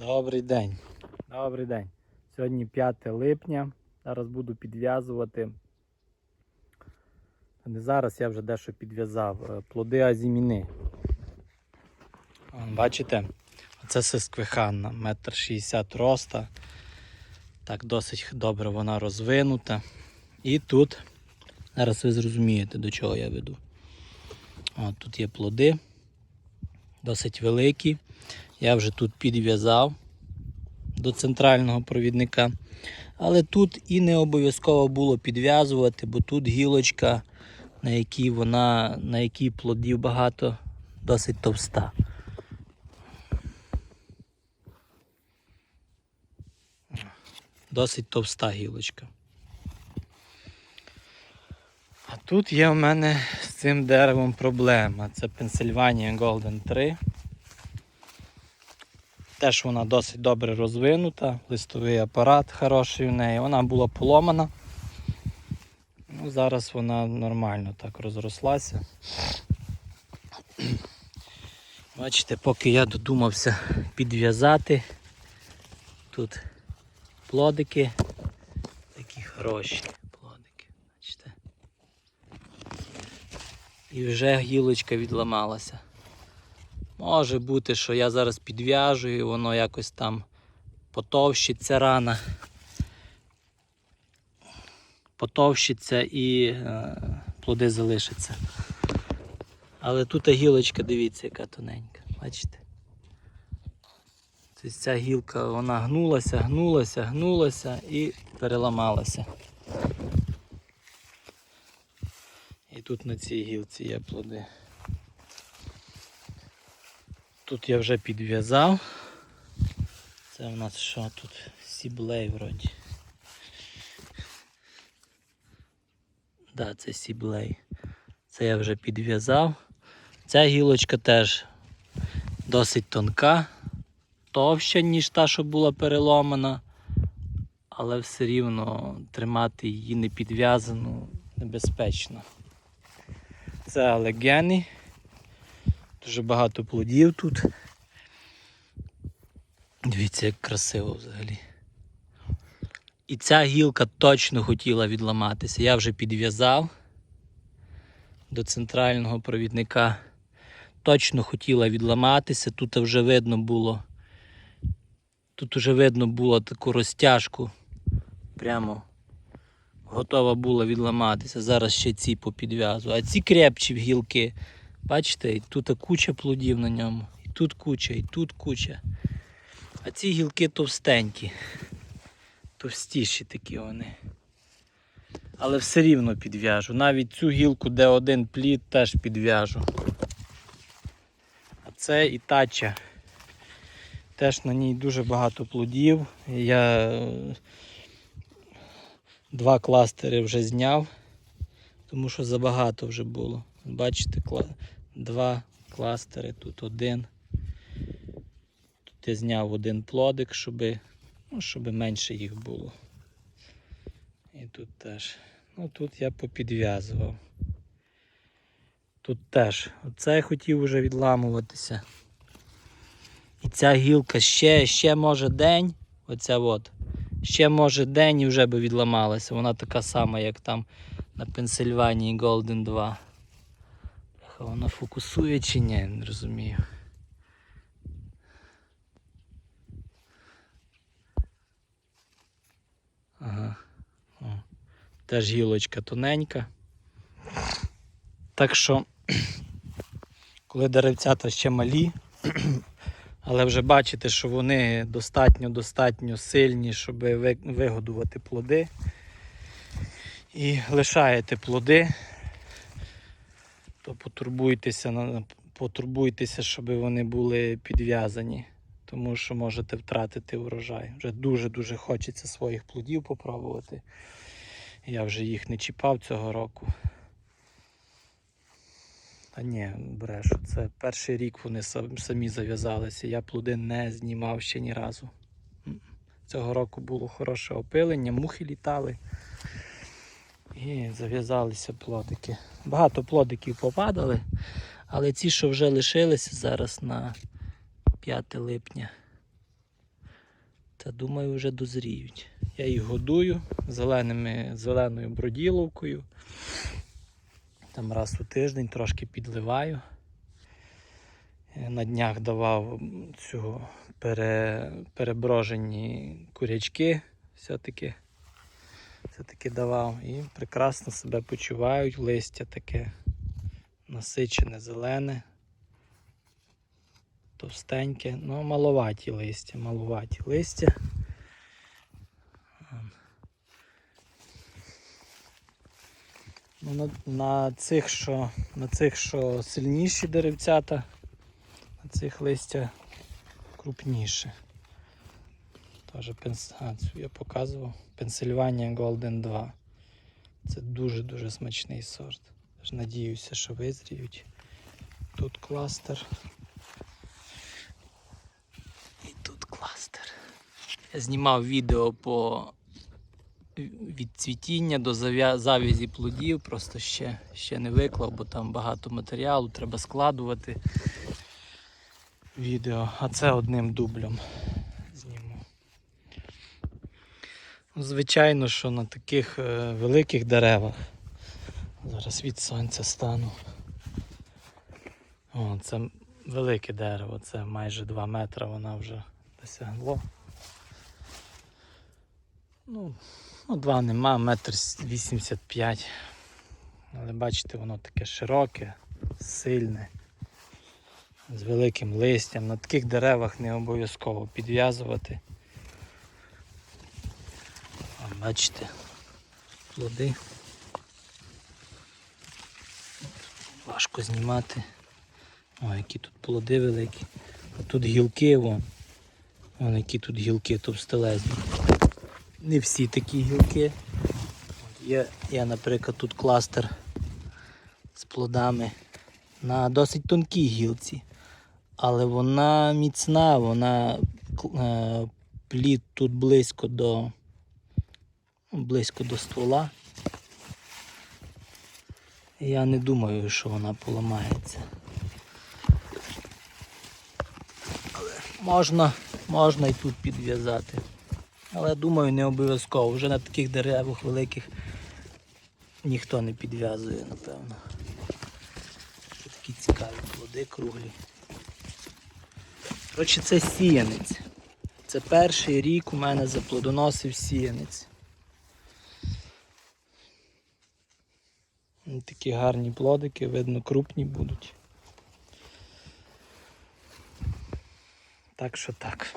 Добрий день. Добрий день. Сьогодні 5 липня. Зараз буду підв'язувати. Не зараз я вже дещо підв'язав. Е, Плоди азіміни. Бачите? Це сисквиханна, метр шістдесят роста. Так досить добре вона розвинута. І тут, зараз ви зрозумієте, до чого я веду. От, тут є плоди, досить великі. Я вже тут підв'язав до центрального провідника. Але тут і не обов'язково було підв'язувати, бо тут гілочка, на якій вона, на якій плодів багато, досить товста. Досить товста гілочка. А тут є в мене з цим деревом проблема. Це Pennsylvania Golden 3. Теж вона досить добре розвинута, листовий апарат хороший в неї. Вона була поломана. Ну, Зараз вона нормально так розрослася. Бачите, поки я додумався підв'язати, тут плодики, такі хороші плодики. Бачите? І вже гілочка відламалася. Може бути, що я зараз підв'яжу і воно якось там потовщиться рана. Потовщиться і е, плоди залишаться. Але тут гілочка, дивіться, яка тоненька. Бачите? Тобто ця гілка вона гнулася, гнулася, гнулася і переламалася. І тут на цій гілці є плоди. Тут я вже підв'язав. Це в нас що тут? Сіблей вроді. Да, це сіблей. Це я вже підв'язав. Ця гілочка теж досить тонка, товща, ніж та, що була переломана, але все рівно тримати її не підв'язану небезпечно. Це алегени. Дуже багато плодів тут. Дивіться, як красиво взагалі. І ця гілка точно хотіла відламатися. Я вже підв'язав до центрального провідника. Точно хотіла відламатися. Тут вже видно було. Тут вже видно було таку розтяжку. Прямо готова була відламатися. Зараз ще ці попідв'язую. А ці крепчі гілки. Бачите, і тут куча плодів на ньому. І тут куча, і тут куча. А ці гілки товстенькі. Товстіші такі вони. Але все рівно підв'яжу. Навіть цю гілку, де один плід, теж підв'яжу. А це ітача. Теж на ній дуже багато плодів. Я е, два кластери вже зняв, тому що забагато вже було. Бачите, два кластери, тут один. Тут я зняв один плодик, щоб, ну, щоб менше їх було. І тут теж. Ну тут я попідв'язував. Тут теж. Оце я хотів вже відламуватися. І ця гілка ще, ще може день. Оця от. Ще може день і вже би відламалася. Вона така сама, як там на Пенсильванії Golden 2. Бляха, Вона фокусує чи ні, не розумію. Ага. О. Теж гілочка тоненька. Так що, коли деревцята ще малі, але вже бачите, що вони достатньо-достатньо сильні, щоб вигодувати плоди. І лишаєте плоди, то потурбуйтеся, потурбуйтеся, щоб вони були підв'язані, тому що можете втратити урожай. Вже дуже-дуже хочеться своїх плодів попробувати. Я вже їх не чіпав цього року. Та ні, брешу, це перший рік вони самі зав'язалися. Я плоди не знімав ще ні разу. Цього року було хороше опилення, мухи літали. І зав'язалися плодики. Багато плодиків попадали, але ці, що вже лишилися зараз на 5 липня, Та думаю, вже дозріють. Я їх годую зеленими, зеленою броділовкою. Там раз у тиждень трошки підливаю. Е, На днях давав цього пере, переброжені курячки все-таки. Все-таки давав і прекрасно себе почувають. Листя таке насичене, зелене, товстеньке, ну маловаті листя, маловаті листя. Ну, на, на, цих, що, на цих, що сильніші деревцята, на цих листя крупніше. Теж пенс... а, цю я показував. Pennsylvania Golden 2. Це дуже-дуже смачний сорт. Тож надіюся, що визріють. Тут кластер. І тут кластер. Я знімав відео по від цвітіння до завязі плодів, просто ще, ще не виклав, бо там багато матеріалу, треба складувати відео, а це одним дублем зніму. Ну, Звичайно, що на таких е, великих деревах. Зараз від сонця стану. О, це велике дерево, це майже 2 метри вона вже досягло. Ну, ну 2 нема, метр 85. Але бачите, воно таке широке, сильне, з великим листям. На таких деревах не обов'язково підв'язувати. Бачите, плоди. Важко знімати. О, які тут плоди великі. А тут гілки, вон. Вон які тут гілки товстелезні. Не всі такі гілки. Є, є, наприклад, тут кластер з плодами на досить тонкій гілці. Але вона міцна, вона е, плід тут близько до, близько до ствола. Я не думаю, що вона поламається. Але можна, можна і тут підв'язати. Але думаю, не обов'язково. Вже на таких деревах великих ніхто не підв'язує, напевно. Це такі цікаві плоди круглі. Коротше, це сіянець. Це перший рік у мене заплодоносив сіянець. Такі гарні плодики, видно, крупні будуть. Так що так.